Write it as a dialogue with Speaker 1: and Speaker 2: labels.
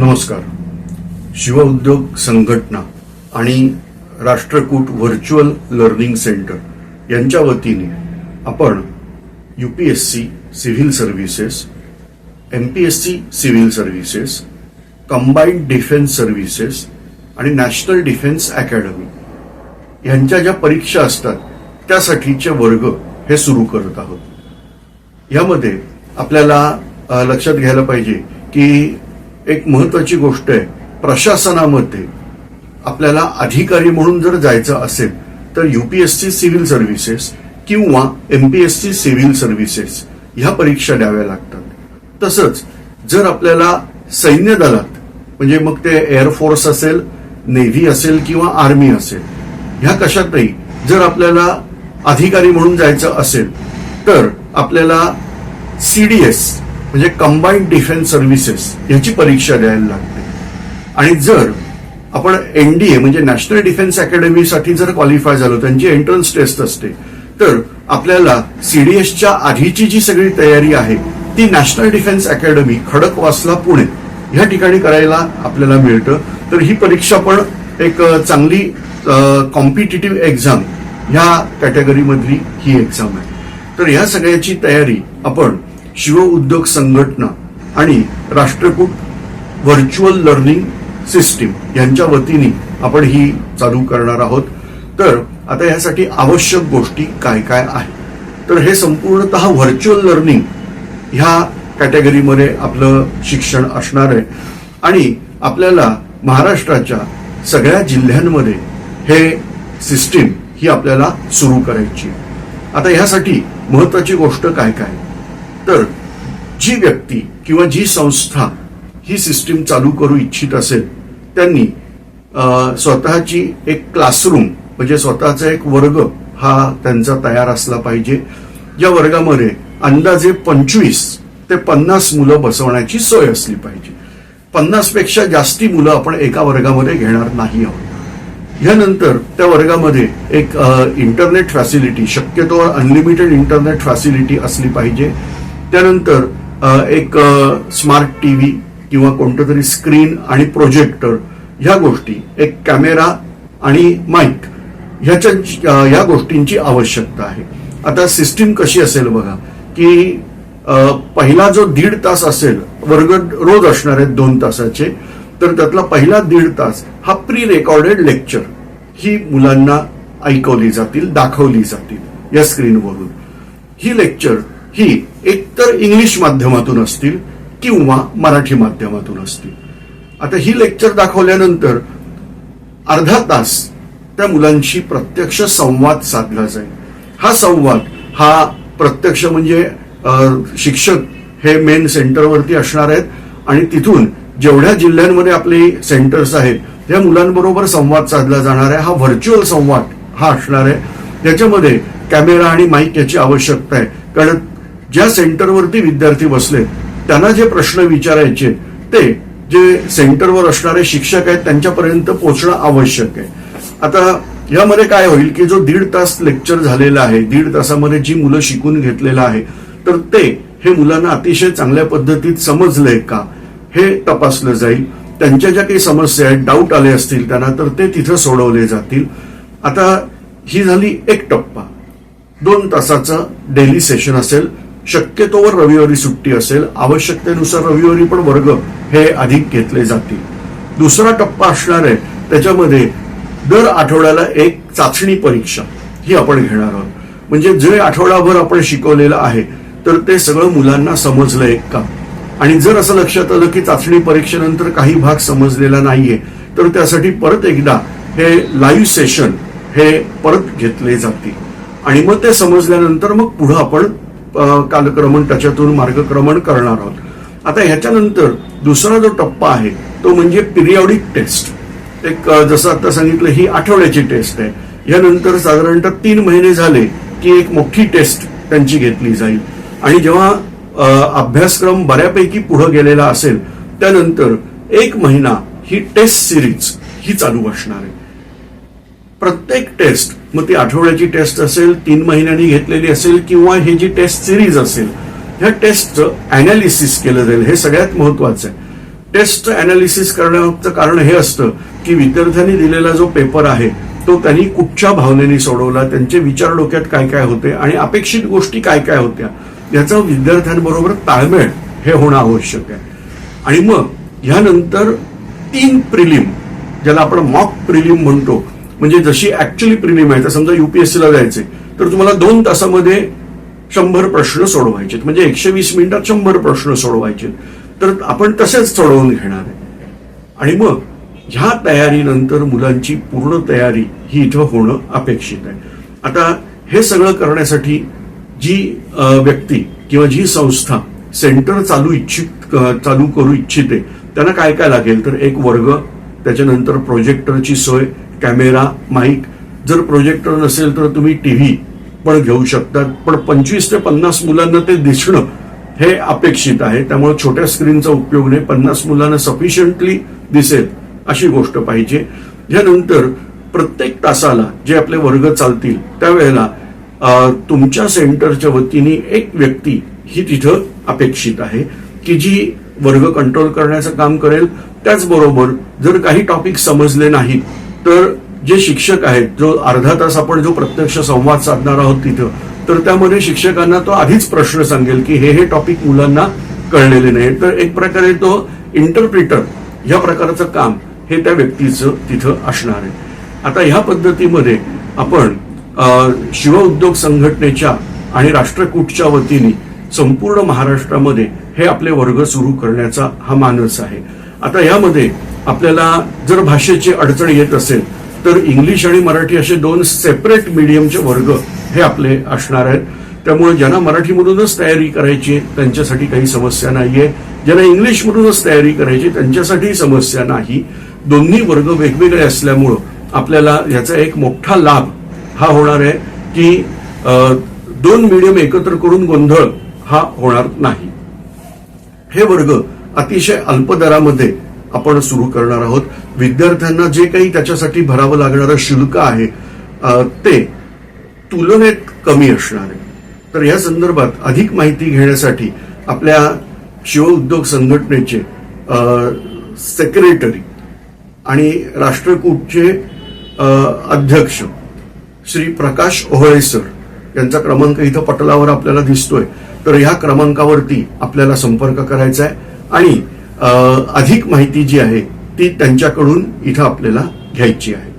Speaker 1: नमस्कार. शिवउद्योग संघटना आणि राष्ट्रकूट व्हर्च्युअल लर्निंग सेंटर यांच्या वतीने आपण U P S C civil services M P S C civil services combined defence services आणि नॅशनल डिफेन्स अकॅडमी यांच्या ज्या परीक्षा असतात त्यासाठीचे वर्ग हे सुरू करत आहोत. यामध्ये आपल्याला लक्षात घ्यायला पाहिजे की एक महत्वाची गोष्ट आहे. प्रशासनामध्ये आपल्याला अधिकारी म्हणून जर जायचं असेल तर युपीएससी सिव्हिल सर्व्हिसेस किंवा एमपीएससी सिव्हिल सर्व्हिसेस ह्या परीक्षा द्याव्या लागतात. तसंच जर आपल्याला सैन्य दलात म्हणजे मग ते एअरफोर्स असेल नेव्ही असेल किंवा आर्मी असेल ह्या कशातही जर आपल्याला अधिकारी म्हणून जायचं असेल तर आपल्याला सीडीएस म्हणजे कंबाईंड डिफेन्स सर्व्हिसेस याची परीक्षा द्यायला लागते. आणि जर आपण एनडीए म्हणजे नॅशनल डिफेन्स अकॅडमीसाठी जर क्वालिफाय झालो त्यांची एंट्रन्स टेस्ट असते तर आपल्याला सीडीएसच्या आधीची जी सगळी तयारी आहे ती national defence academy Khadakwasla Pune ह्या ठिकाणी करायला आपल्याला मिळतं. तर ही परीक्षा पण एक चांगली कॉम्पिटिटिव्ह एक्झाम ह्या कॅटेगरीमधली ही एक्झाम आहे. तर ह्या सगळ्याची तयारी आपण शिव उद्योग संघटना आणि राष्ट्रकूट व्हर्च्युअल लर्निंग सिस्टीम यांच्या वतीने आपण ही चालू करणार आहोत. तर आता यासाठी आवश्यक गोष्टी काय काय आहेत? तर हे संपूर्णतः व्हर्च्युअल लर्निंग ह्या कॅटेगरीमध्ये आपलं शिक्षण असणार आहे. आणि आपल्याला महाराष्ट्राच्या सगळ्या जिल्ह्यांमध्ये हे सिस्टीम ही आपल्याला सुरू करायची आता ह्यासाठी महत्वाची गोष्ट काय काय? तर जी व्यक्ती किंवा जी संस्था ही सिस्टीम चालू करू इच्छित असेल त्यांनी स्वतःची एक क्लासरूम म्हणजे स्वतःचा एक वर्ग हा त्यांचा तयार असला पाहिजे. या वर्गामध्ये अंदाजे पंचवीस ते पन्नास मुलं बसवण्याची सोय असली पाहिजे. पन्नासपेक्षा जास्ती मुलं आपण एका वर्गामध्ये घेणार नाही आहोत. यानंतर त्या वर्गामध्ये एक इंटरनेट फॅसिलिटी शक्यतो अनलिमिटेड इंटरनेट फॅसिलिटी असली पाहिजे. त्यानंतर एक स्मार्ट स्मार्ट टीव्ही किंवा कोणतं तरी स्क्रीन आणि प्रोजेक्टर ह्या गोष्टी एक कॅमेरा आणि माईक ह्याच्या या गोष्टींची आवश्यकता आहे. आता सिस्टीम कशी असेल बघा की पहिला जो दीड तास असेल वर्ग रोज असणार आहेत दोन तासाचे तर त्यातला पहिला दीड तास हा प्री रेकॉर्डेड लेक्चर ही मुलांना ऐकवली जातील दाखवली जातील या स्क्रीनवरून ही लेक्चर ही एकतर इंग्लिश माध्यमातून असतील किंवा मराठी माध्यमातून असतील. आता ही लेक्चर दाखवल्यानंतर अर्धा तास त्या मुलांशी प्रत्यक्ष संवाद साधला जाईल. हा संवाद हा प्रत्यक्ष म्हणजे शिक्षक हे मेन सेंटरवरती असणार आहेत आणि तिथून जेवढ्या जिल्ह्यांमध्ये आपले सेंटर्स आहेत त्या मुलांबरोबर संवाद साधला जाणार आहे. हा व्हर्च्युअल संवाद हा असणार आहे. त्याच्यामध्ये कॅमेरा आणि माईक याची आवश्यकता आहे. कारण ज्या सेंटरवरती विद्यार्थी बसले त्यांना जे प्रश्न विचारायचे ते जे सेंटरवर असणारे शिक्षक आहेत त्यांच्यापर्यंत पोहोचणं आवश्यक आहे. आता यामध्ये काय होईल की जो दीड तास लेक्चर झालेला आहे दीड तासामध्ये जी मुलं शिकून घेतलेलं आहे तर ते हे मुलांना अतिशय चांगल्या पद्धतीत समजलंय का हे तपासलं जाईल. त्यांच्या ज्या काही समस्या आहेत डाऊट आले असतील त्यांना तर ते तिथं सोडवले जातील. आता ही झाली एक टप्पा. दोन तासाचं डेली सेशन असेल. शक्यतोवर रविवारी सुट्टी असेल आवश्यकतेनुसार रविवारी पण वर्ग हे अधिक घेतले जातील. दुसरा टप्पा असणार आहे त्याच्यामध्ये दर आठवड्याला एक चाचणी परीक्षा ही आपण घेणार आहोत. म्हणजे जे आठवडाभर आपण शिकवलेलं आहे तर ते सगळं मुलांना समजलंय का आणि जर असं लक्षात आलं की चाचणी परीक्षेनंतर काही भाग समजलेला नाहीये तर त्यासाठी परत एकदा हे लाईव्ह सेशन हे परत घेतले जातील. आणि मग ते समजल्यानंतर मग पुढं आपण कालक्रमण त्याच्यातून मार्गक्रमण करणार आहोत. आता ह्याच्यानंतर दुसरा जो टप्पा आहे तो म्हणजे पिरियॉडिक टेस्ट. एक जसं आता सांगितलं ही आठवड्याची टेस्ट आहे. यानंतर साधारणतः तीन महिने झाले की एक मोठी टेस्ट त्यांची घेतली जाईल. आणि जेव्हा अभ्यासक्रम बऱ्यापैकी पुढे गेलेला असेल त्यानंतर एक महिना ही टेस्ट सिरीज ही चालू असणार आहे. प्रत्येक टेस्ट मग ती आठवड्याची टेस्ट असेल तीन महिन्यांनी घेतलेली असेल किंवा हे जी टेस्ट सिरीज असेल ह्या टेस्टचं अनालिसिस केलं जाईल. हे सगळ्यात महत्वाचं आहे. टेस्ट अनालिसिस करण्याचं कारण हे असतं की विद्यार्थ्यांनी दिलेला जो पेपर आहे तो त्यांनी कुठच्या भावनेने सोडवला त्यांचे विचार डोक्यात काय काय होते आणि अपेक्षित गोष्टी काय काय होत्या याचा विद्यार्थ्यांबरोबर ताळमेळ हे होणं आवश्यक आहे. आणि मग ह्यानंतर तीन प्रिलिम ज्याला आपण मॉक प्रिलिम म्हणतो म्हणजे जशी ऍक्च्युली प्रिलिम आहे तर समजा युपीएससीला जायचे तर तुम्हाला दोन तासामध्ये शंभर प्रश्न सोडवायचे म्हणजे एकशे वीस मिनिटात शंभर प्रश्न सोडवायचे तर आपण तसेच सोडवून घेणार आहे. आणि मग ह्या तयारीनंतर मुलांची पूर्ण तयारी ही इथं होणं अपेक्षित आहे. आता हे सगळं करण्यासाठी जी व्यक्ती किंवा जी संस्था सेंटर चालू इच्छित चालू करू इच्छिते त्यांना काय काय लागेल? तर एक वर्ग त्याच्यानंतर प्रोजेक्टरची सोय कॅमेरा माईक जर प्रोजेक्टर नसेल तर तुम्ही टीव्ही पण घेऊ शकतात. पण पंचवीस ते पन्नास मुलांना ते दिसणं हे अपेक्षित आहे. त्यामुळे छोट्या स्क्रीनचा उपयोग नाही. पन्नास मुलांना सफिशियंटली दिसेल अशी गोष्ट पाहिजे. यानंतर प्रत्येक तासाला जे आपले वर्ग चालतील त्यावेळेला तुमच्या सेंटरच्या वतीने एक व्यक्ती ही तिथं अपेक्षित आहे की जी वर्ग कंट्रोल करण्याचं काम करेल. त्याचबरोबर जर काही टॉपिक समजले नाहीत तर जे शिक्षक आहेत जो अर्धा तास आपण जो प्रत्यक्ष संवाद साधणार आहोत तिथं तर त्यामध्ये शिक्षकांना तो आधीच प्रश्न सांगेल की हे हे टॉपिक मुलांना कळलेले नाही. तर एक प्रकारे तो इंटरप्रिटर या प्रकारचं काम हे त्या व्यक्तीचं तिथं असणार आहे. आता ह्या पद्धतीमध्ये आपण शिव उद्योग संघटनेच्या आणि राष्ट्रकूटच्या वतीने संपूर्ण महाराष्ट्रामध्ये हे आपले वर्ग सुरू करण्याचा हा मानस आहे. आता यामध्ये आपल्याला जर भाषेची अडचण येत असेल तर इंग्लिश आणि मराठी असे दोन सेपरेट मीडियमचे वर्ग हे आपले असणार आहेत. त्यामुळे ज्यांना मराठीमधूनच तयारी करायची त्यांच्यासाठी काही समस्या नाहीये. ज्यांना इंग्लिशमधूनच तयारी करायची त्यांच्यासाठी समस्या नाही. दोन्ही वर्ग वेगवेगळे असल्यामुळं आपल्याला याचा एक मोठा लाभ हा होणार आहे की दोन मीडियम एकत्र करून गोंधळ हा होणार नाही. हे वर्ग अतिशय अल्प दरामध्ये आपण सुरू करणार आहोत. विद्यार्थ्यांना जे काही त्याच्यासाठी भरावं लागणारं शुल्क आहे ते तुलनेत कमी असणार आहे. तर या संदर्भात अधिक माहिती घेण्यासाठी आपल्या शिवउद्योग संघटनेचे सेक्रेटरी आणि राष्ट्रकूटचे अध्यक्ष श्री प्रकाश ओहळे सर यांचा क्रमांक इथं पटलावर आपल्याला दिसतोय. तर ह्या क्रमांकावरती आपल्याला संपर्क करायचा आहे. आणि अधिक माहिती जी आहे ती त्यांच्याकडून इथं आपल्याला घ्यायची आहे.